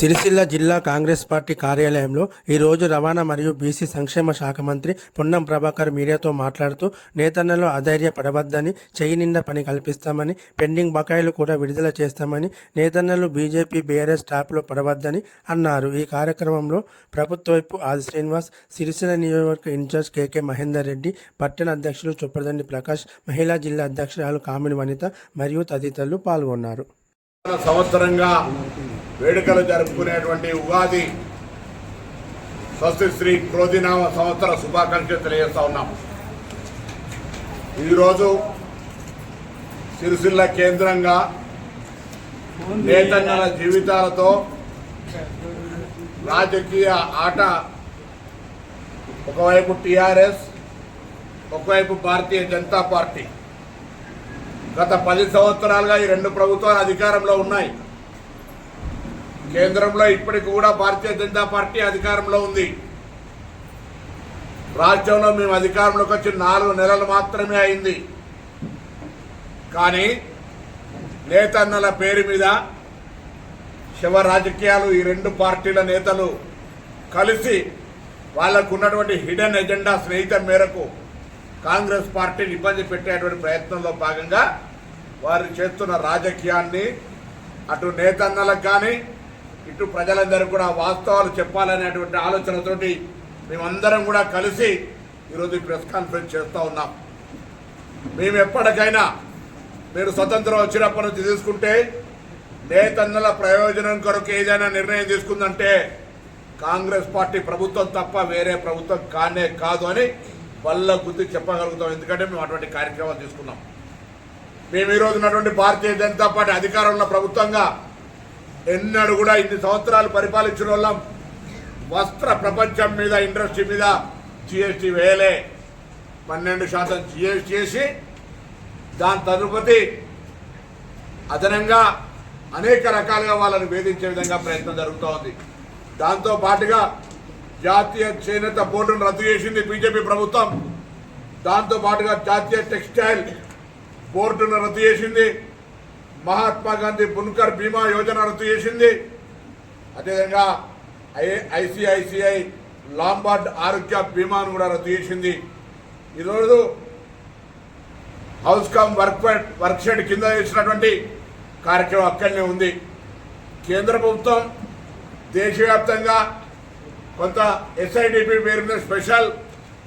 సిరిసిల్ల జిల్లా కాంగ్రెస్ పార్టీ కార్యాలయంలో ఈరోజు రవాణా మరియు బీసీ సంక్షేమ శాఖ మంత్రి పొన్నం ప్రభాకర్ మీడియాతో మాట్లాడుతూ నేతన్నలు అధైర్య పడవద్దని చెయ్యి నిండా పని కల్పిస్తామని పెండింగ్ బకాయిలు కూడా విడుదల చేస్తామని నేతన్నలు బీజేపీ బీఆర్ఎస్ ట్రాప్లో పడవద్దని అన్నారు. ఈ కార్యక్రమంలో ప్రభుత్వ వైపు ఆది శ్రీనివాస్ సిరిసిల్ల నియోజకవర్గ ఇన్ఛార్జ్ కేకే మహేందర్ రెడ్డి పట్టణ అధ్యక్షులు చొప్పదండి ప్రకాష్ మహిళా జిల్లా అధ్యక్షురాలు కామిని వనిత మరియు తదితరులు పాల్గొన్నారు. సంవత్సరంగా వేడుకలు జరుపుకునేటువంటి ఉగాది స్వస్తి శ్రీ క్రోధినామ సంవత్సర శుభాకాంక్షలు తెలియజేస్తా ఉన్నాం. ఈరోజు సిరిసిల్ల కేంద్రంగా నేతన్నల జీవితాలతో రాజకీయ ఆట ఒకవైపు టీఆర్ఎస్ ఒకవైపు భారతీయ జనతా పార్టీ. గత పది సంవత్సరాలుగా ఈ రెండు ప్రభుత్వాలు అధికారంలో ఉన్నాయి. కేంద్రంలో ఇప్పటికి కూడా భారతీయ జనతా పార్టీ అధికారంలో ఉంది. రాష్ట్రంలో మేము అధికారంలోకి వచ్చి నాలుగు నెలలు మాత్రమే అయింది. కానీ నేతన్నల పేరు మీద శివ రాజకీయాలు ఈ రెండు పార్టీల నేతలు కలిసి వాళ్ళకు ఉన్నటువంటి హిడెన్ ఎజెండా స్నేహితం మేరకు కాంగ్రెస్ పార్టీని ఇబ్బంది పెట్టేటువంటి ప్రయత్నంలో భాగంగా వారు చేస్తున్న రాజకీయాన్ని అటు నేతన్నలకు కానీ ఇటు ప్రజలందరూ కూడా వాస్తవాలు చెప్పాలనేటువంటి ఆలోచనతోటి మేమందరం కూడా కలిసి ఈరోజు ప్రెస్ కాన్ఫరెన్స్ చేస్తూ ఉన్నాం. మేము ఎప్పటికైనా మీరు స్వతంత్రం వచ్చినప్పటి నుంచి తీసుకుంటే నేతన్నల ప్రయోజనం కొరకు ఏదైనా నిర్ణయం తీసుకుందంటే కాంగ్రెస్ పార్టీ ప్రభుత్వం తప్ప వేరే ప్రభుత్వం కానే కాదు అని వల్ల గుర్తు చెప్పగలుగుతాం. ఎందుకంటే మేము అటువంటి కార్యక్రమాలు తీసుకున్నాం. మేము ఈరోజు ఉన్నటువంటి భారతీయ జనతా పార్టీ అధికారంలో ప్రభుత్వంగా ఎన్నడూ కూడా ఇన్ని సంవత్సరాలు పరిపాలించిన వాళ్ళం వస్త్ర ప్రపంచం మీద ఇండస్ట్రీ మీద జిఎస్టీ వేయలే. పన్నెండు శాతం జిఎస్టీ చేసి దాని తదుపతి అదనంగా అనేక రకాలుగా వాళ్ళని వేధించే విధంగా ప్రయత్నం జరుగుతూ ఉంది దాంతో పాటుగా జాతీయ చేనేత బోర్డును రద్దు చేసింది బీజేపీ ప్రభుత్వం. దాంతో పాటుగా జాతీయ టెక్స్టైల్ బోర్డును రద్దు చేసింది మహాత్మా గాంధీ బున్కర్ బీమా యోజన రద్దు చేసింది. అదేవిధంగా ఐ ఐసిఐసిఐ లాంబార్డ్ ఆరోగ్య బీమాను కూడా రద్దు చేసింది. ఈరోజు house cum work work shed కింద చేసినటువంటి కార్యక్రమం అక్కడనే ఉంది. కేంద్ర ప్రభుత్వం దేశవ్యాప్తంగా కొంత ఎస్ఐడిపి పేరు మీద స్పెషల్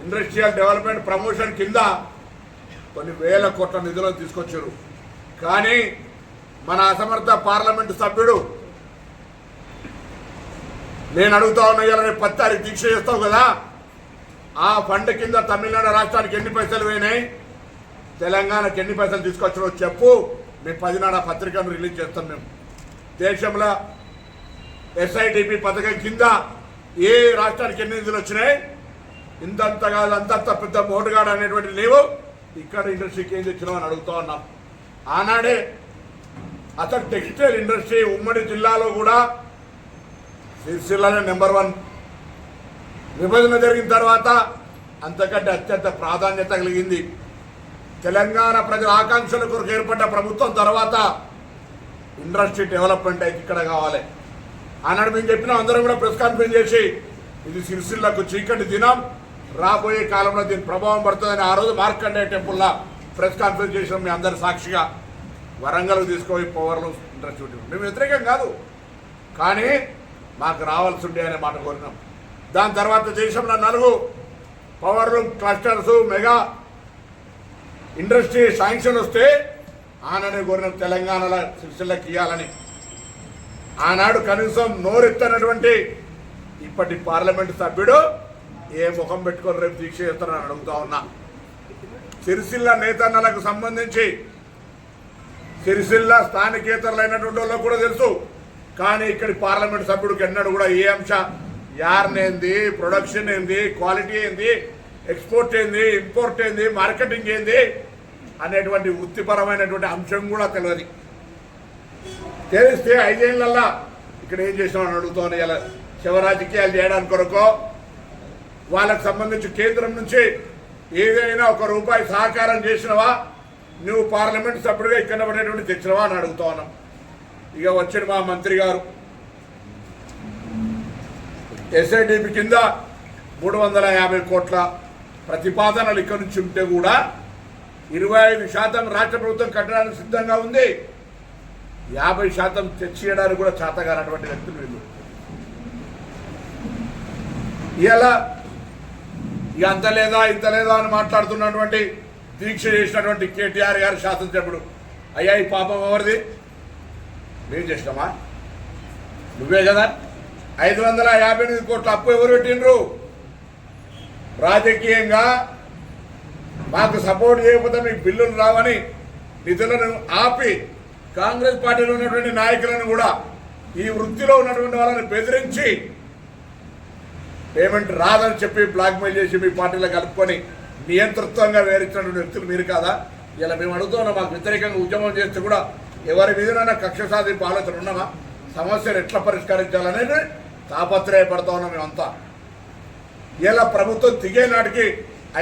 ఇండస్ట్రియల్ డెవలప్మెంట్ ప్రమోషన్ కింద కొన్ని వేల కోట్ల నిధులను తీసుకొచ్చారు. కానీ మన అసమర్థ పార్లమెంటు సభ్యుడు. నేను అడుగుతా ఉన్నా పత్తారి రేపు పది తారీఖు దీక్ష చేస్తావు కదా? ఆ ఫండ్ కింద తమిళనాడు రాష్ట్రానికి ఎన్ని పైసలు పోయినాయి? తెలంగాణకి ఎన్ని పైసలు తీసుకొచ్చినో చెప్పు. మేము పదినాడు ఆ పత్రికను రిలీజ్ చేస్తాం మేము. దేశంలో ఎస్ఐడిపి పథకం కింద ఏ రాష్ట్రానికి ఎన్ని నిధులు వచ్చినాయి? ఇంతంత కాదు అంతంత పెద్ద మోటుగాడు అనేటువంటి లేవు ఇక్కడ ఇండస్ట్రీకి ఏం తెచ్చినావు అని అడుగుతా ఉన్నాం. ఆనాడే అసలు టెక్స్టైల్ ఇండస్ట్రీ ఉమ్మడి జిల్లాలో కూడా సిరిసిల్లనే నెంబర్ వన్. విభజన జరిగిన తర్వాత అంతకంటే అత్యంత ప్రాధాన్యత కలిగింది. తెలంగాణ ప్రజల ఆకాంక్షల కొరకు ఏర్పడ్డ ప్రభుత్వం తర్వాత ఇండస్ట్రీ డెవలప్మెంట్ అయితే ఇక్కడ కావాలి. ఆనాడు మేము చెప్పినాం అందరం కూడా ప్రెస్ కాన్ఫరెన్స్ చేసి ఇది సిరిసిల్లకు చీకటి దినం రాబోయే కాలంలో దీని ప్రభావం పడుతుందని ఆ రోజు మార్కండే టెంపుల్లో ప్రెస్ కాన్ఫరెన్స్ చేసినాం మీ అందరి సాక్షిగా. వరంగల్ తీసుకుపోయి పవర్లు ఇంట్రెస్ట్ ఉంటుంది. మేము వ్యతిరేకం కాదు. కానీ మాకు రావాల్సి ఉండే అనే మాట కోరినాం. దాని తర్వాత దేశంలో నలుగు power loom clusters mega industry sanction వస్తే ఆనని కోరిన తెలంగాణలో సిరిసిల్లకి ఇవ్వాలని ఆనాడు కనీసం నోరెత్తనటువంటి ఇప్పటి పార్లమెంటు సభ్యుడు ఏ ముఖం పెట్టుకొని రేపు దీక్ష చేస్తారని అడుగుతా ఉన్నా. సిరిసిల్ల నేతన్నలకు సంబంధించి సిరిసిల్ల స్థానికేతరులైనటువంటి వాళ్ళకు కూడా తెలుసు. కానీ ఇక్కడి పార్లమెంట్ సభ్యుడికి ఎన్నడూ కూడా ఏ అంశ యార్నేంది ప్రొడక్షన్ ఏంది క్వాలిటీ ఏంది ఎక్స్పోర్ట్ ఏంది ఇంపోర్ట్ ఏంది మార్కెటింగ్ ఏంది అనేటువంటి వృత్తిపరమైనటువంటి అంశం కూడా తెలియదు. తెలిస్తే ఐదేళ్ళల్లా ఇక్కడ ఏం చేసినామని అడుగుతాను ఇలా శివరాజకీయాలు చేయడానికి కొరకు వాళ్ళకు సంబంధించి కేంద్రం నుంచి ఏదైనా ఒక రూపాయి సహకారం చేసినవా? నువ్వు పార్లమెంట్ సభ్యుడిగా ఇక్కడ పడేటువంటి తెచ్చినవా అని అడుగుతా ఉన్నాం. ఇక వచ్చిన మా మంత్రి గారు. ఎస్ఐడిపి కింద మూడు వందల యాభై కోట్ల ప్రతిపాదనలు ఇక్కడ నుంచి ఉంటే కూడా ఇరవై ఐదు శాతం రాష్ట్ర ప్రభుత్వం కట్టడానికి సిద్ధంగా ఉంది. యాభై శాతం తెచ్చియడానికి కూడా చేతగానటువంటి వ్యక్తులు వీళ్ళు. ఇలా ఇక అంత లేదా ఇంత లేదా అని మాట్లాడుతున్నటువంటి దీక్ష చేసినటువంటి కేటీఆర్ గారు శాసనసభ్యుడు. అయ్యా ఈ పాపం ఎవరిది? మేము చేసినామా? నువ్వే కదా? ఐదు వందల యాభై ఎనిమిది కోట్ల అప్పు ఎవరు పెట్టిండ్రు? రాజకీయంగా మాకు సపోర్ట్ చేయకపోతే మీకు బిల్లులు రావని నిధులను ఆపి కాంగ్రెస్ పార్టీలో ఉన్నటువంటి నాయకులను కూడా ఈ వృత్తిలో ఉన్నటువంటి వాళ్ళని బెదిరించి పేమెంట్ రాదని చెప్పి బ్లాక్మెయిల్ చేసి మీ పార్టీలో కలుపుకొని నియంతృత్వంగా వేరించినటువంటి వ్యక్తులు మీరు కాదా? ఇలా మేము అడుగుతున్నాం మాకు వ్యతిరేకంగా ఉద్యమం చేస్తే కూడా ఎవరి మీదనైనా కక్ష సాధింపు ఆలోచన ఉన్నామా సమస్యను ఎట్లా పరిష్కరించాలనేది తాపత్రయపడతా ఉన్నాం మేమంతా. ఇలా ప్రభుత్వం దిగే నాటికి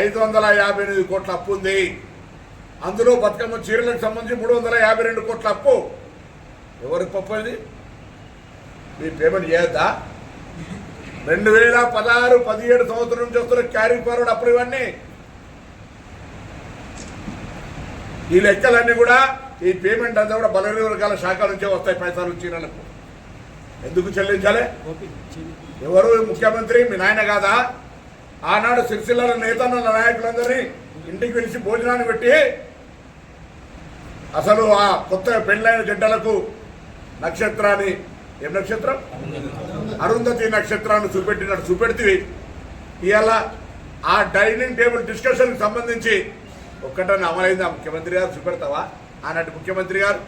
ఐదు వందల యాభై ఎనిమిది కోట్ల అప్పు ఉంది. అందులో బతుకమ్మ చీరలకు సంబంధించి మూడు వందల యాభై రెండు కోట్ల అప్పు. ఎవరికి పప్పు ఇది? మీ పేమెంట్ చేయొద్దా? రెండు వేల పదహారు పదిహేడు సంవత్సరం నుంచి వస్తున్న క్యారీ ఫార్వర్డ్ అప్పుడు ఇవన్నీ. ఈ లెక్కలన్నీ కూడా ఈ పేమెంట్ అంతా కూడా బలహీన వర్గాల శాఖ నుంచే వస్తాయి పైసలు చీరలకు ఎందుకు చెల్లించాలి? ఎవరు ముఖ్యమంత్రి? మీ నాయన కాదా? ఆనాడు సిరిసిల్ల నేతన్న నాయకులందరినీ ఇంటికి పిలిచి భోజనాన్ని పెట్టి అసలు ఆ కొత్త పెళ్ళైన జంటలకు నక్షత్రాన్ని ఏం నక్షత్రం? అరుంధతి నక్షత్రాన్ని చూపెట్టినట్టు చూపెడితే ఇవాళ ఆ డైనింగ్ టేబుల్ డిస్కషన్కి సంబంధించి ఒక్కటన్నా అమలైందా. ముఖ్యమంత్రి గారు చూపెడతావా? ఆనాటి ముఖ్యమంత్రి గారు.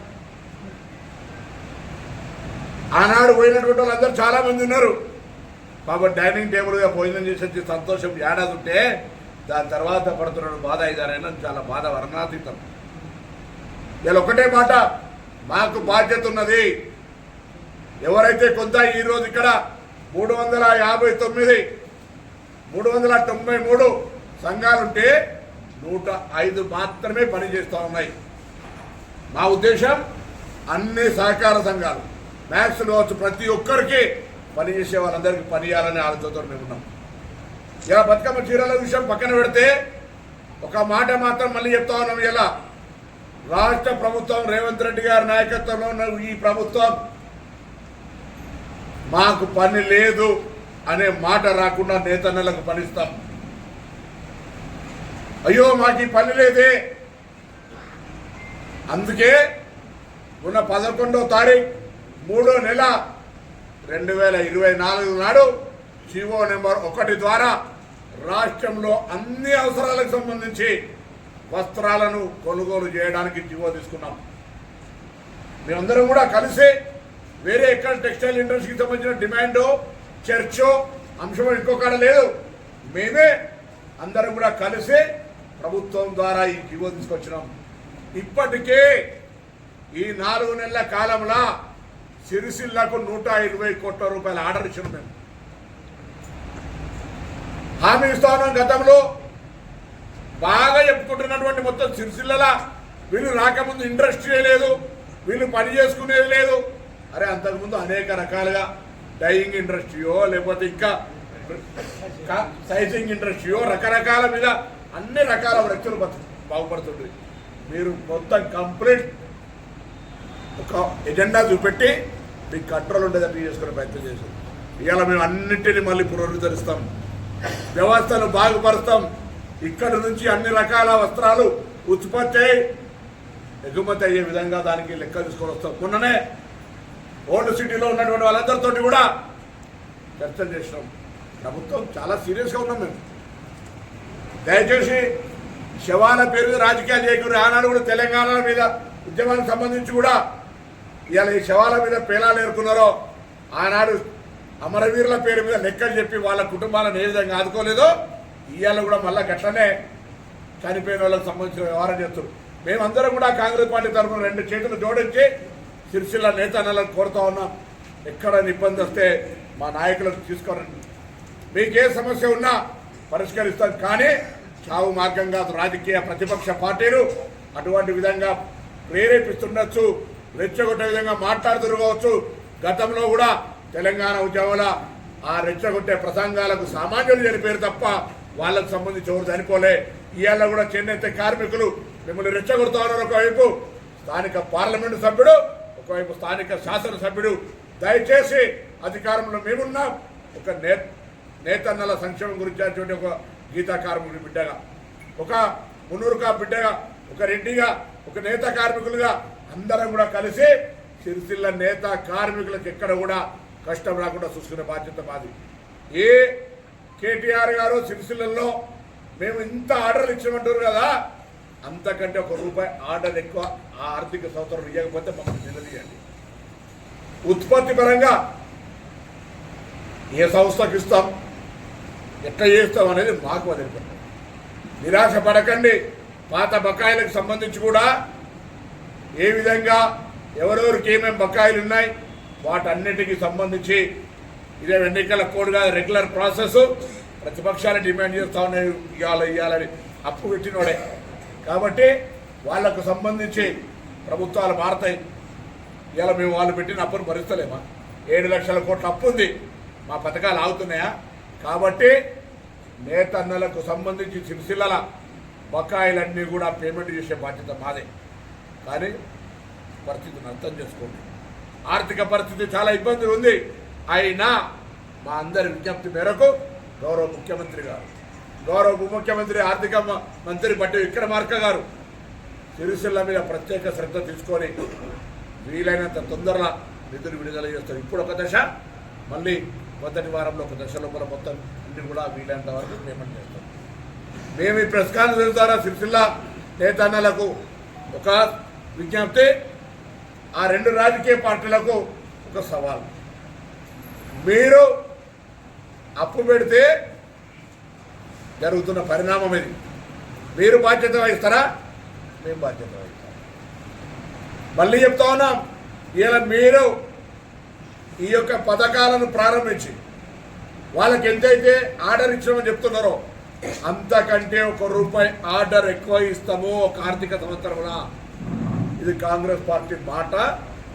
ఆనాడు పోయినటువంటి వాళ్ళందరూ చాలామంది ఉన్నారు. కాబట్టి డైనింగ్ టేబుల్గా భోజనం చేసి వచ్చి సంతోషం ఏడాది ఉంటే దాని తర్వాత పడుతున్న బాధ ఇదారైనా చాలా బాధ వర్ణాతీతం. ఇలా ఒకటే మాట మాకు బాధ్యత ఉన్నది ఎవరైతే కొంత ఈరోజు ఇక్కడ మూడు వందల యాభై తొమ్మిది మూడు వందల తొంభై మూడు సంఘాలుంటే నూట ఐదు మాత్రమే పనిచేస్తూ ఉన్నాయి. మా ఉద్దేశం అన్ని సహకార సంఘాలు మ్యాక్స్ కావచ్చు ప్రతి ఒక్కరికి పనిచేసే వాళ్ళందరికీ పని చేయాలనే ఆలోచనతో మేము ఉన్నాం. ఇలా బతుకమ్మ చీరల విషయం పక్కన పెడితే ఒక మాట మాత్రం మళ్ళీ చెప్తా ఉన్నాం. ఇలా రాష్ట్ర ప్రభుత్వం రేవంత్ రెడ్డి గారి నాయకత్వంలో ఉన్న ఈ ప్రభుత్వం మాకు పని లేదు అనే మాట రాకుండా నేతన్నలకు పనిస్తాం. అయ్యో మాకు ఈ పని లేదే. అందుకే ఉన్న పదకొండో తారీఖు మూడో నెల రెండు వేల ఇరవై నాలుగు నాడు జీవో నెంబర్ ఒకటి ద్వారా రాష్ట్రంలో అన్ని అవసరాలకు సంబంధించి వస్త్రాలను కొనుగోలు చేయడానికి జీవో తీసుకున్నాం. మేమందరం కూడా కలిసి వేరే ఎక్కడ టెక్స్టైల్ ఇండస్ట్రీకి సంబంధించిన డిమాండ్ చర్చో అంశం ఇంకొకడ లేదు. మేమే అందరం కూడా కలిసి ప్రభుత్వం ద్వారా ఈ జీవో తీసుకొచ్చినాం. ఇప్పటికే ఈ నాలుగు నెలల కాలంలో సిరిసిల్లకు నూట ఇరవై కోట్ల రూపాయల ఆర్డర్ ఇచ్చిన మేము. హామీ ఇస్తాను గతంలో. బాగా చెప్పుకుంటున్నటువంటి మొత్తం సిరిసిల్లల వీళ్ళు రాకముందు ఇండస్ట్రీ లేదు వీళ్ళు పని చేసుకునేది లేదు. అరే అంతకుముందు అనేక రకాలుగా డైయింగ్ ఇండస్ట్రీయో లేకపోతే ఇంకా సైజింగ్ ఇండస్ట్రీయో రకరకాల మీద అన్ని రకాల వ్యక్తులు బాగుపడుతుంది మీరు మొత్తం కంప్లీట్ ఒక ఎజెండా చూపెట్టి మీకు కంట్రోల్ ఉండేటట్టు చేసుకునే ప్రయత్నం చేశాం ఇవాళ మేము అన్నింటినీ మళ్ళీ పునరుద్ధరిస్తాం. వ్యవస్థను బాగుపరుస్తాం. ఇక్కడ నుంచి అన్ని రకాల వస్త్రాలు ఉత్పత్తి ఎగుమతి అయ్యే విధంగా దానికి లెక్క తీసుకొని వస్తాం. మొన్ననే ఓల్డ్ సిటీలో ఉన్నటువంటి వాళ్ళందరితోటి కూడా చర్చలు చేసినాం. ప్రభుత్వం చాలా సీరియస్గా ఉన్నాం మేము. దయచేసి శవాల పేరు మీద రాజకీయాలు చేయకూడదు ఆనాడు కూడా తెలంగాణ మీద ఉద్యమానికి సంబంధించి కూడా ఇవాళ ఈ శవాల మీద పేలాలు ఏరుకున్నారో ఆనాడు అమరవీరుల పేరు మీద లెక్కలు చెప్పి వాళ్ళ కుటుంబాలను ఏ విధంగా ఆదుకోలేదో ఇవాళ కూడా మళ్ళీ గట్లనే చనిపోయిన వాళ్ళకి సంబంధించిన వ్యవహారం చేస్తారు మేమందరం కూడా కాంగ్రెస్ పార్టీ తరఫున రెండు చేతులు జోడించి సిరిసిల్ల నేతన్నలకు కోరుతా ఉన్నాం. ఎక్కడ ఇబ్బంది వస్తే మా నాయకులకు తీసుకోరండి మీకు ఏ సమస్య ఉన్నా పరిష్కరిస్తాం. కానీ చావు మార్గంగా రాజకీయ ప్రతిపక్ష పార్టీలు అటువంటి విధంగా ప్రేరేపిస్తుండొచ్చు రెచ్చగొట్టే విధంగా మాట్లాడుతుండవచ్చు గతంలో కూడా తెలంగాణ ఉద్యమంలో ఆ రెచ్చగొట్టే ప్రసంగాలకు సామాన్యులు చనిపోయారు తప్ప వాళ్ళకు సంబంధించి ఎవరు చనిపోలే. ఇవాళ కూడా చేనేత కార్మికులు మిమ్మల్ని రెచ్చగొడతా ఉన్నారు ఒకవైపు స్థానిక పార్లమెంటు సభ్యుడు ఒకవైపు స్థానిక శాసనసభ్యుడు. దయచేసి అధికారంలో మేమున్నాం. ఒక నే నేతన్నల సంక్షేమం గురించి అటువంటి ఒక గీతా కార్మికుడి బిడ్డగా ఒక మునూరుకా బిడ్డగా ఒక రెడ్డిగా ఒక నేత కార్మికులుగా అందరం కూడా కలిసి సిరిసిల్ల నేత కార్మికులకు ఎక్కడ కూడా కష్టం రాకుండా చూసుకునే బాధ్యత మాది. ఏ కేటీఆర్ గారు సిరిసిల్లలో మేము ఇంత ఆర్డర్లు ఇచ్చామంటారు కదా అంతకంటే ఒక రూపాయి ఆర్డర్ ఎక్కువ ఆ ఆర్థిక సంవత్సరం ఇవ్వకపోతే మమ్మల్ని నిలదీయండి. ఉత్పత్తి పరంగా ఏ సంస్థకి ఇస్తాం? ఎట్లా చేస్తాం అనేది మాకు వదిలిపెట్టండి నిరాశ పడకండి పాత బకాయిలకు సంబంధించి కూడా ఏ విధంగా ఎవరెవరికి ఏమేమి బకాయిలు ఉన్నాయి వాటన్నిటికీ సంబంధించి ఇదే ఎన్నికల కోడ్గా రెగ్యులర్ ప్రాసెస్ ప్రతిపక్షాలు డిమాండ్ చేస్తా ఉన్నాయి ఇవ్వాలి ఇవ్వాలని అప్పు పెట్టినోడే. కాబట్టి వాళ్ళకు సంబంధించి ప్రభుత్వాలు మారతాయి. ఇవాళ మేము వాళ్ళు పెట్టిన అప్పును భరిస్తలేమా? ఏడు లక్షల కోట్ల అప్పు ఉంది. మా పథకాలు ఆగుతున్నాయా? కాబట్టి నేతన్నలకు సంబంధించి సిరిసిల్లల బకాయిలన్నీ కూడా పేమెంట్ చేసే బాధ్యత మాదే. కానీ పరిస్థితిని అర్థం చేసుకోండి. ఆర్థిక పరిస్థితి చాలా ఇబ్బంది ఉంది. అయినా మా అందరి విజ్ఞప్తి మేరకు గౌరవ ముఖ్యమంత్రి గారు గౌరవ ఉప ముఖ్యమంత్రి ఆర్థిక మంత్రి బట్టి విక్రమార్క గారు సిరిసిల్ల మీద ప్రత్యేక శ్రద్ధ తీసుకొని వీలైనంత తొందరగా నిధులు విడుదల చేస్తారు. ఇప్పుడు ఒక దశ మళ్ళీ మొదటి వారంలో ఒక దశ లోపల మొత్తం అన్ని కూడా వీలైనంత వరకు పేమెంట్ చేస్తాం. మేము ఈ ప్రెస్ కాన్ఫరెన్స్ ద్వారా సిరిసిల్ల నేతన్నలకు ఒక విజ్ఞప్తి ఆ రెండు రాజకీయ పార్టీలకు ఒక సవాల్. మీరు అప్పు పెడితే జరుగుతున్న పరిణామం ఇది మీరు బాధ్యత వహిస్తారా? మేము బాధ్యత వహిస్తాం. మళ్ళీ చెప్తా ఉన్నాం ఇలా మీరు ఈ యొక్క పథకాలను ప్రారంభించి వాళ్ళకి ఎంతైతే ఆర్డర్ ఇచ్చామని చెప్తున్నారో అంతకంటే ఒక రూపాయి ఆర్డర్ ఎక్కువ ఇస్తాము ఒక ఆర్థిక సంవత్సరంలో ఇది కాంగ్రెస్ పార్టీ మాట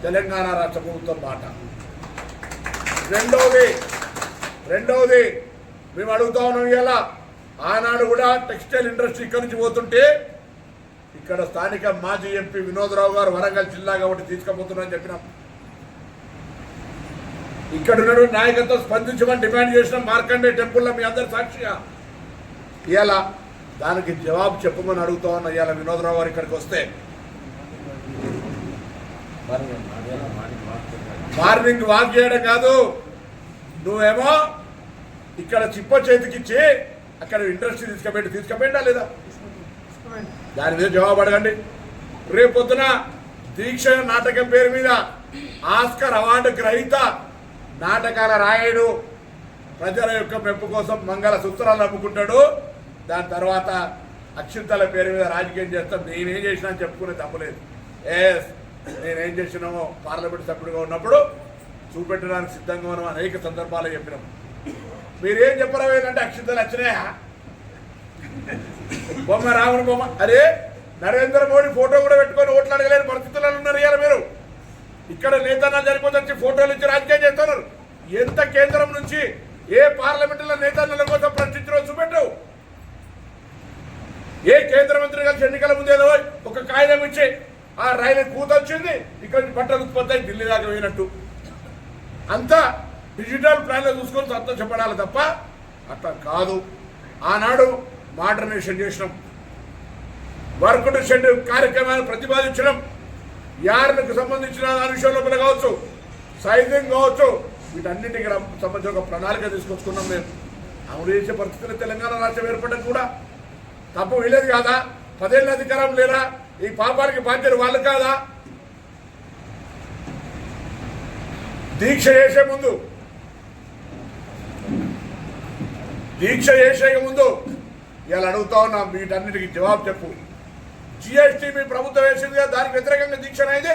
తెలంగాణ రాష్ట్ర ప్రభుత్వం మాట. రెండవది రెండవది మేము అడుగుతా ఉన్నాం ఇలా ఆనాడు కూడా టెక్స్టైల్ ఇండస్ట్రీ ఇక్కడి నుంచి పోతుంటే ఇక్కడ స్థానిక మాజీ ఎంపీ వినోదరావు గారు వరంగల్ జిల్లా కాబట్టి తీసుకుపోతున్నారని చెప్పినాం. ఇక్కడ ఉన్న నాయకత్వం స్పందించమని డిమాండ్ చేసిన మార్కండే టెంపుల్లో మీ అందరి సాక్షిగా. ఇలా దానికి జవాబు చెప్పమని అడుగుతా ఉన్న ఇవాళ వినోదరావు గారు ఇక్కడికి వస్తే. మార్నింగ్ వాక్ చేయడం కాదు. నువ్వేమో ఇక్కడ చిప్ప చేతికిచ్చి అక్కడ ఇండస్ట్రీ తీసుకుపెట్టి తీసుకుపోయిందా లేదా? దాని మీద జవాబు అడగండి. రేపొద్దున దీక్ష నాటకం పేరు మీద ఆస్కర్ అవార్డు గ్రహీత నాటకాల రాయుడు ప్రజల యొక్క మెప్పు కోసం మంగళ సూత్రాలు నమ్ముకుంటాడు. దాని తర్వాత అక్షింతల పేరు మీద రాజకీయం చేస్తాం. నేనేం చేసినా అని చెప్పుకునే తప్పలేదు. ఎస్ నేనేం చేసినామో పార్లమెంట్ సభ్యుడిగా ఉన్నప్పుడు చూపెట్టడానికి సిద్ధంగా ఉన్నాం అనేక సందర్భాలు చెప్పినాం. మీరేం చెప్పరా ఏంటంటే అక్షింతలు వచ్చినాయా? బొమ్మ రావణ బొమ్మ. అరే నరేంద్ర మోడీ ఫోటో కూడా పెట్టుకొని ఓట్లు అడగలేని పరిస్థితులలో ఉన్నారు ఇవాళ మీరు. ఇక్కడ నేతన్నాలు చనిపోతే వచ్చి ఫోటోలు ఇచ్చి రాజకీయం చేస్తున్నారు. ఎంత కేంద్రం నుంచి ఏ పార్లమెంటులో నేతన్నల కోసం ప్రశ్నించడం చూపెట్టు ఏ కేంద్ర మంత్రి కలిసి ఎన్నికల ముందేదో ఒక కాగితం ఇచ్చి ఆ రైలు కూత వచ్చింది ఇక్కడ బట్టలు ఉత్పత్తి అయి ఢిల్లీ దాకా పోయినట్టు. అంతా డిజిటల్ ప్లాన్లో చూసుకొని సంతోషపడాలి తప్ప అట్లా కాదు. ఆనాడు మోడర్నైజేషన్ చేసినాం. వర్క్ టు షెడ్యూల్ కార్యక్రమాన్ని ప్రతిపాదించడం యార్లకు సంబంధించిన దాని కావచ్చు సైన్యం కావచ్చు వీటన్నిటికి సంబంధించిన ఒక ప్రణాళిక తీసుకొచ్చుకున్నాం మేము. అమలు చేసే పరిస్థితులు తెలంగాణ రాష్ట్రం ఏర్పడడం కూడా తప్పు వీలేదు కాదా? పదేళ్ళ అధికారం లేదా ఈ పాపానికి బాధ్యత వాళ్ళు కాదా? దీక్ష చేసే ముందు దీక్ష చేసే ముందు ఇలా అడుగుతా ఉన్నా వీటన్నిటికీ జవాబు చెప్పు. జిఎస్టీ మీ ప్రభుత్వం వేసింది కదా దానికి వ్యతిరేకంగా దీక్ష అనేది.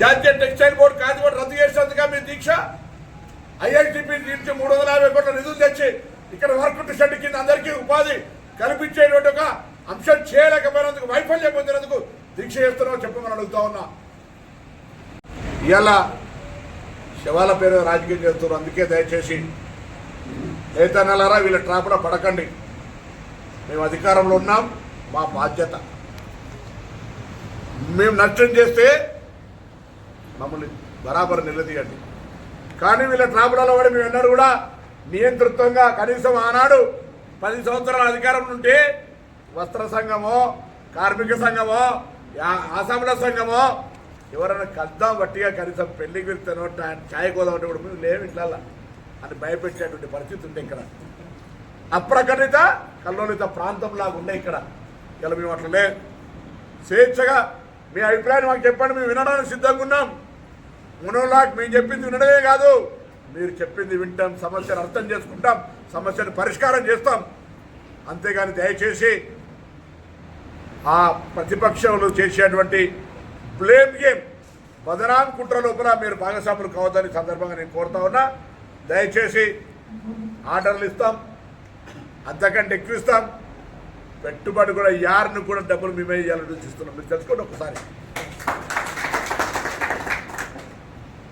జాతీయ టెక్స్టైల్ బోర్డు కాదు రద్దు చేసినందుగా మీ దీక్ష. ఐఐటిపి నుంచి మూడు వందల యాభై కోట్ల నిధులు తెచ్చి ఇక్కడ వర్క్ షెడ్ కింద అందరికీ ఉపాధి కల్పించేటువంటి ఒక అంశం చేయలేకపోయినందుకు వైఫల్యం పొందినందుకు దీక్ష చేస్తున్నావు చెప్పమని అడుగుతా ఉన్నా. ఇవాళ శవాల పేరు రాజకీయం చేస్తున్నారు. అందుకే దయచేసి ఏతనలారా వీళ్ళ ట్రాప్లో పడకండి. మేము అధికారంలో ఉన్నాం. మా బాధ్యత. మేము నష్టం చేస్తే మమ్మల్ని బరాబర్ నిలదీయండి. కానీ వీళ్ళ ట్రాబులలో కూడా మేము ఎన్నడూ కూడా నియంతృత్వంగా కనీసం ఆనాడు పది సంవత్సరాల అధికారం నుండి వస్త్ర సంఘమో కార్మిక సంఘమో యా- సంఘమో ఎవరైనా కద్దాం బట్టిగా కనీసం పెళ్ళికి వెళ్తానో ఛాయ్ కోదాం కూడా మేము లేవు ఇట్లా అని భయపెట్టేటువంటి పరిస్థితి ఉంది ఇక్కడ. అప్రకటిత కల్లోలిత ప్రాంతంలాగా ఉండే ఇక్కడ. ఇలా మేము స్వేచ్ఛగా మీ అభిప్రాయం మాకు చెప్పండి మేము వినడానికి సిద్ధంగా ఉన్నాం. మునోలాక్ మేము చెప్పింది వినడమే కాదు మీరు చెప్పింది వింటాం సమస్యను అర్థం చేసుకుంటాం సమస్యను పరిష్కారం చేస్తాం. అంతేగాని దయచేసి ఆ ప్రతిపక్షంలో చేసేటువంటి బ్లేమ్ గేమ్ బదనాం కుట్ర లోపల మీరు భాగస్వాములు కావద్దని సందర్భంగా నేను కోరుతా ఉన్నా. దయచేసి ఆర్డర్లు ఇస్తాం అంతకంటే ఎక్కువ ఇస్తాం. పెట్టుబడి కూడా యారిని కూడా డబ్బులు మేమే ఇవ్వాలని చూస్తున్నాం. మీరు తెలుసుకోండి ఒకసారి.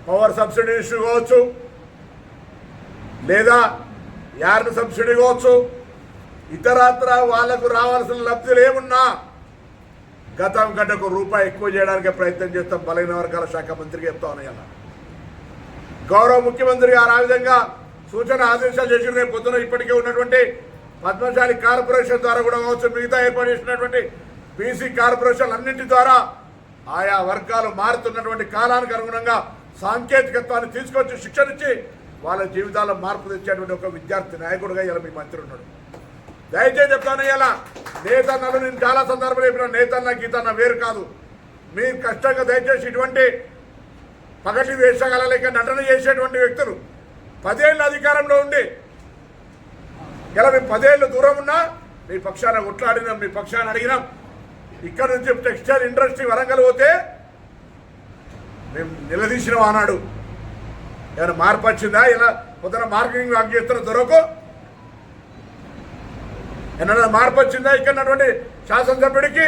పవర్ సబ్సిడీ ఇష్యూ కావచ్చు లేదా యారిని సబ్సిడీ కావచ్చు ఇతరత్ర వాళ్ళకు రావాల్సిన లబ్ధులు ఏమున్నా గతం కంటే ఒక రూపాయి ఎక్కువ చేయడానికి ప్రయత్నం చేస్తాం. బలైన వర్గాల శాఖ మంత్రికి చెప్తా ఉన్నాయి అలా గౌరవ ముఖ్యమంత్రి గారు ఆ విధంగా సూచన ఆదేశాలు చేసిన పొద్దున ఇప్పటికే ఉన్నటువంటి పద్మశాలి కార్పొరేషన్ ద్వారా కూడా కావచ్చు మిగతా ఏర్పాటు చేసినటువంటి బీసీ కార్పొరేషన్ అన్నింటి ద్వారా ఆయా వర్గాలు మారుతున్నటువంటి కాలానికి అనుగుణంగా సాంకేతికత్వాన్ని తీసుకొచ్చి శిక్షణ ఇచ్చి వాళ్ళ జీవితాల్లో మార్పు తెచ్చేటువంటి ఒక విద్యార్థి నాయకుడిగా ఇలా మీ మంత్రి ఉన్నాడు. దయచేసి చెప్తాను ఇలా నేతన్నలు నేను చాలా సందర్భాలు చెప్పిన నేతన్న గీతన్న వేరు కాదు. మీరు కష్టంగా దయచేసి ఇటువంటి పగటి వేషగాల లేక నటన చేసేటువంటి వ్యక్తులు పదేళ్ళ అధికారంలో ఉండి ఇలా మేము పదేళ్ళు దూరం ఉన్నా మీ పక్షాన కొట్లాడినాం మీ పక్షాన అడిగినాం. ఇక్కడ నుంచి టెక్స్టైల్ ఇండస్ట్రీ వరంగల్ పోతే మేము నిలదీసినాం ఆనాడు. ఏమైనా మార్పు వచ్చిందా? ఇలా పొద్దున మార్కెటింగ్ వాక్ చేస్తున్న దొరకు. ఏమైనా మార్పు వచ్చిందా? ఇక్కడ శాసనసభ్యుడికి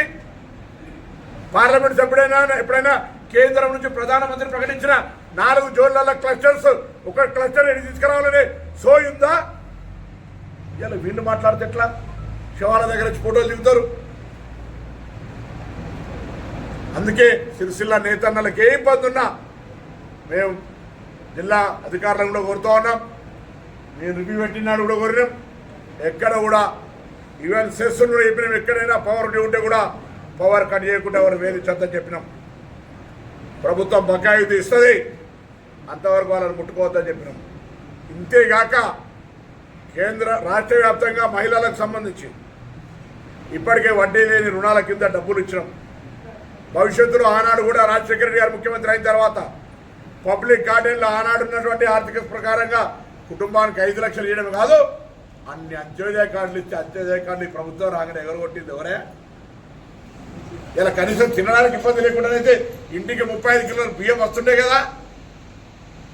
పార్లమెంట్ సభ్యుడైనా ఎప్పుడైనా కేంద్రం నుంచి ప్రధానమంత్రి ప్రకటించిన నాలుగు జోన్ల క్లస్టర్స్ ఒక క్లస్టర్ తీసుకురావాలని సోయి ఇలా వీళ్ళు మాట్లాడితే ఎట్లా? శివాల దగ్గర వచ్చి ఫోటోలు దిగుతారు. అందుకే సిరిసిల్ల నేతన్నలకు ఏ ఇబ్బంది ఉన్నా మేము జిల్లా అధికారులను కూడా కోరుతూ ఉన్నాం. నేను రివ్యూ పెట్టినాడు కూడా కోరినాం. ఎక్కడ కూడా ఈవెన్ సెస్సులు కూడా చెప్పినాం. ఎక్కడైనా పవర్ ఉంటే కూడా పవర్ కట్ చేయకుండా ఎవరు వేరే చెత్త చెప్పినాం. ప్రభుత్వం బకాయితీ ఇస్తుంది అంతవరకు వాళ్ళని ముట్టుకోవద్దని చెప్పినాం. ఇంతేగాక కేంద్ర రాష్ట్ర వ్యాప్తంగా మహిళలకు సంబంధించి ఇప్పటికే వడ్డీ లేని రుణాల కింద డబ్బులు ఇచ్చినాం. భవిష్యత్తులో ఆనాడు కూడా రాజశేఖర గారు ముఖ్యమంత్రి అయిన తర్వాత పబ్లిక్ గార్డెన్లో ఆనాడు ఉన్నటువంటి ఆర్థిక ప్రకారంగా కుటుంబానికి ఐదు లక్షలు ఇవ్వడం కాదు అన్ని అంత్యోదయ కార్డులు ఇస్తే అంత్యోదయ కార్డులు ఈ ప్రభుత్వం రాగానే ఎవరు కొట్టింది ఎవరే? ఇలా కనీసం తినడానికి ఇబ్బంది లేకుండా అయితే ఇంటికి ముప్పై ఐదు కిలోలు బియ్యం వస్తుండే కదా.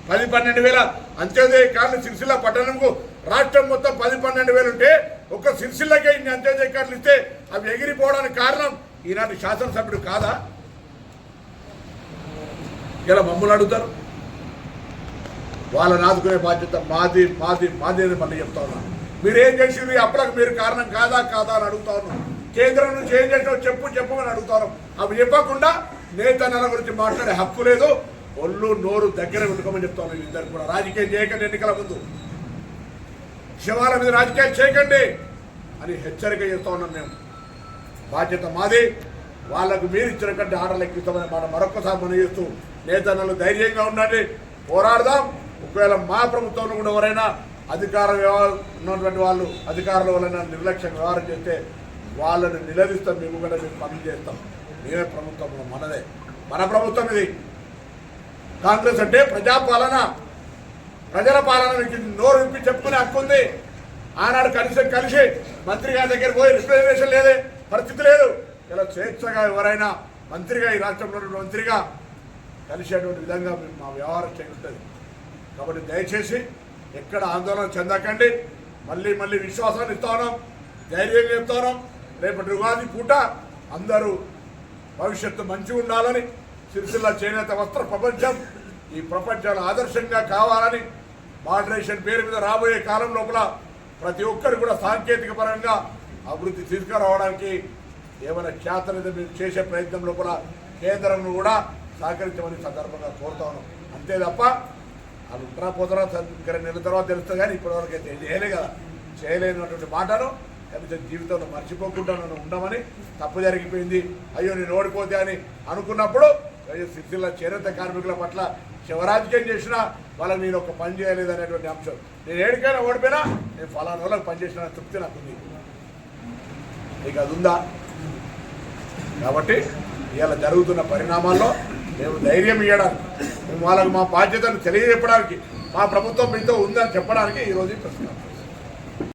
పది పన్నెండు వేల. అంత్యోదయ కార్డులు సిరిసిల్ల పట్టణంకు రాష్ట్రం మొత్తం పది పన్నెండు వేలు ఉంటే ఒక్క సిరిసిల్లకే ఇన్ని అంత్యోదయ కార్డులు ఇస్తే అవి ఎగిరిపోవడానికి కారణం ఈనాటి శాసనసభ్యుడు కాదా? ఇలా మమ్మల్ని అడుగుతారు. వాళ్ళని ఆదుకునే బాధ్యత మాది మాది మాది అని మళ్ళీ చెప్తా ఉన్నాను మీరు ఏం చేసింది అప్పటికి మీరు కారణం కాదా కాదా అని అడుగుతా ఉన్నాను కేంద్రం నుంచి ఏం చేసినా చెప్పు చెప్పమని అని అడుగుతాను అవి చెప్పకుండా నేతన్నల గురించి మాట్లాడే హక్కు లేదు. ఒళ్ళు నోరు దగ్గర పెట్టుకోమని చెప్తాను ఇద్దరు కూడా. రాజకీయం చేయకండి ఎన్నికల ముందు. శివాల మీద రాజకీయాలు చేయకండి అని హెచ్చరిక చేస్తా ఉన్నాం మేము బాధ్యత మాది. వాళ్ళకు మీరు ఇచ్చినటువంటి ఆటలు ఎక్కిస్తామని మాట మరొకసారి మనం చేస్తూ నేతన్నలు ధైర్యంగా ఉండండి. పోరాడదాం. ఒకవేళ మా ప్రభుత్వంలో కూడా ఎవరైనా అధికార వ్యవహారం ఉన్నటువంటి వాళ్ళు అధికారుల వలన నిర్లక్ష్యం వ్యవహారం చేస్తే వాళ్ళని నిలదీస్తాం. మేము కూడా మేము పనులు చేస్తాం. మేమే ప్రభుత్వం మనదే. మన ప్రభుత్వం ఇది. కాంగ్రెస్ అంటే ప్రజాపాలన ప్రజల పాలనకి నోరు విప్పి చెప్పుకునే హక్కు ఉంది. ఆనాడు కలిసి కలిసి మంత్రి గారి దగ్గర పోయి రిప్రజెంటేషన్ లేదే పరిస్థితి లేదు. ఇలా స్వేచ్ఛగా ఎవరైనా మంత్రిగా ఈ రాష్ట్రంలో మంత్రిగా కలిసేటువంటి విధంగా మేము మా వ్యవహారం చేస్తుంది కాబట్టి దయచేసి ఎక్కడ ఆందోళన చెందకండి. మళ్ళీ మళ్ళీ విశ్వాసాన్ని ఇస్తా ఉన్నాం. ధైర్యంగా చెప్తా ఉన్నాం. రేపటి ఉగాది పూట అందరూ భవిష్యత్తు మంచిగా ఉండాలని సిరిసిల్ల చేనేత వస్త్ర ప్రపంచం ఈ ప్రపంచంలో ఆదర్శంగా కావాలని మోడరేషన్ పేరు మీద రాబోయే కాలం లోపల ప్రతి ఒక్కరు కూడా సాంకేతిక పరంగా అభివృద్ధి తీసుకురావడానికి ఏమైనా చేతనైతే మీరు చేసే ప్రయత్నం లోపల కేంద్రంను కూడా సహకరించమని సందర్భంగా కోరుతా ఉన్నాం. అంతే తప్ప అది ఉంటారా పోతారా ఇంకా నెల తర్వాత తెలుస్తుంది కానీ ఇప్పటివరకు అయితే చేయలే కదా. చేయలేనటువంటి మాటను కనీసం జీవితంలో మర్చిపోకుండా నన్ను ఉండమని తప్పు జరిగిపోయింది. అయ్యో నేను ఓడిపోతే అని అనుకున్నప్పుడు అయ్యో చేనేత కార్మికుల పట్ల శివరాజకీయం చేసినా వాళ్ళకి నేను ఒక పని చేయలేదు అనేటువంటి అంశం. నేను ఏడికైనా ఓడిపోయినా నేను ఫలానా వాళ్ళకి పనిచేసిన తృప్తి నాకు ఉంది. నీకు అది ఉందా? కాబట్టి ఇవాళ జరుగుతున్న పరిణామాల్లో మేము ధైర్యం ఇవ్వడానికి మేము వాళ్ళకి మా బాధ్యతను తెలియజెప్పడానికి మా ప్రభుత్వం మీతో ఉందని చెప్పడానికి ఈరోజు ప్రశ్న.